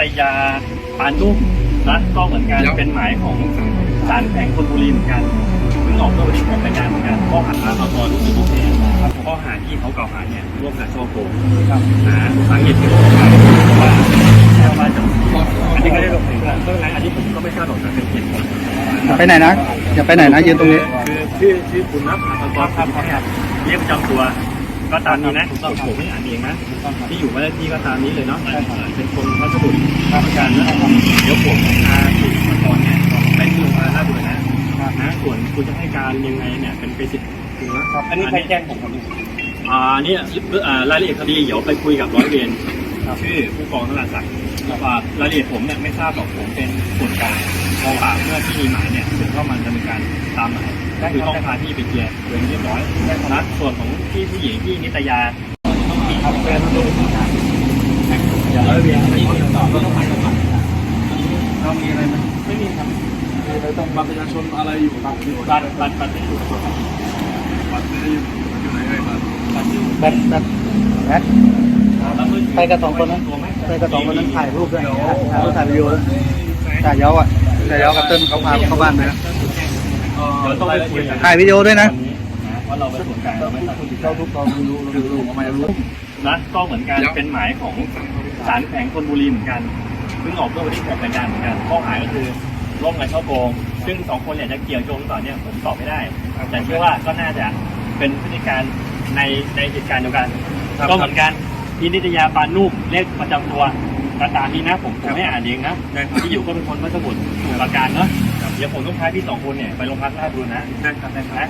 ตยาปานุ่มนะก็เหมือนกันครับเป็นหมายของศาลแขวงธนบุรีเหมือนกันเพิ่งออกเมื่อวันที่6กันยายนเหมือนกันข้อหาอาตอนลูกศิษย์ลูกเองครับข้อหาที่เขากล่าวหาเนี่ยร่วมกันช่อโกงครับหาสาเหตุที่เขากล่าวหาว่าแค่ว่าจะอันนี้ก็ได้ลงถึงแล้วเพราะฉะนั้นอันนี้ผมก็ไม่ทราบหรอกนะเป็นเหตุผลอย่าไปไหนนะอย่าไปไหนนะยืนตรงนี้คือชื่อชื่อคุณนับอัตกรครับครับเรียกประจำตัวก็ตามนี้นะผมผมไม่อ่านเองนะที่อยู่ว่าที่ก็ตามนี้เลยเนาะเป็นคนพัสดุ ครับอาจารย์นะเดี๋ยวผมพาคุณอัตกรเนี่ยไปดูมาหน้าบุรณะนะส่วนคุณจะให้การยังไงเนี่ยเป็นไปสิทธิ์คุณนะครับอันนี้ใครแจ้งผมครับอ่าเนี่ยอ่ารายละเอียดคดีเดี๋ยวไปคุยกับร้อยเวรชื่อผู้กองธนศักดิ์ว่ารายละเอียดผมเนี่ยไม่ทราบหรอกผมเป็นส่วนกลางกองปราบเมื่อที่มีหมายเนี่ยถึงเข้ามาดำเนินการตามหมายคือต้องพาที่ไปเคลียร์โดยเรียบร้อยนะส่วนของที่ผู้หญิงที่นิตยาต้องมีครับแฟน องดูอย่าร้อยเวียนที่ตอบก็ต้องมาก่อนเรามีอะไรไหมไม่มีครับมีอะไรต้องบัตรประชาชนอะไรอยู่ครับบัตรบัตรบัตรไม่ถูกครับบัตรอยู่อยู่ไหนเอ่ยบัตรบัตรอยู่แบทแบทแบทไปกับสองคนนั้นไปกับสองคนนั้นถ่ายรูปด้วยถ่ายรูปถ่ายวิดีโอด้วยถ่ายย้าอะถ่ายย้ากับเติ้ลเขาพาเข้าบ้านไปนะถ่ายวิดีโอด้วยนะ ว่าเราเป็นส่วนกลางเราไม่ทราบเข้าทุกกองรู้รู้รู้ทำไมรู้นะก็เหมือนกันเป็นหมายของศาลแขวงธนบุรีเหมือนกันเพิ่งออกเมื่อวันที่6กันยายนเหมือนกันข้อหาก็คือร่วมกันช่อโกง ซึ่งสองคนเนี่ยจะเกี่ยวโยงหรือเปล่าเนี่ยผมตอบไม่ได้แต่เชื่อว่าก็น่าจะเป็นพฤติการในในเหตุการณ์เดียวกันก็เหมือนกันพินิตยาปานนุ่มเลขประจำตัวกระตามนี้นะผมผมไม่อ่านเองนะที่อยู่ก็เป็นคนวัสมุดสมุทรปราการเนาะเดี๋ยวผมต้องพาพี่สองคนเนี่ยไปโรงพักลาดบุรณะนะครับนะ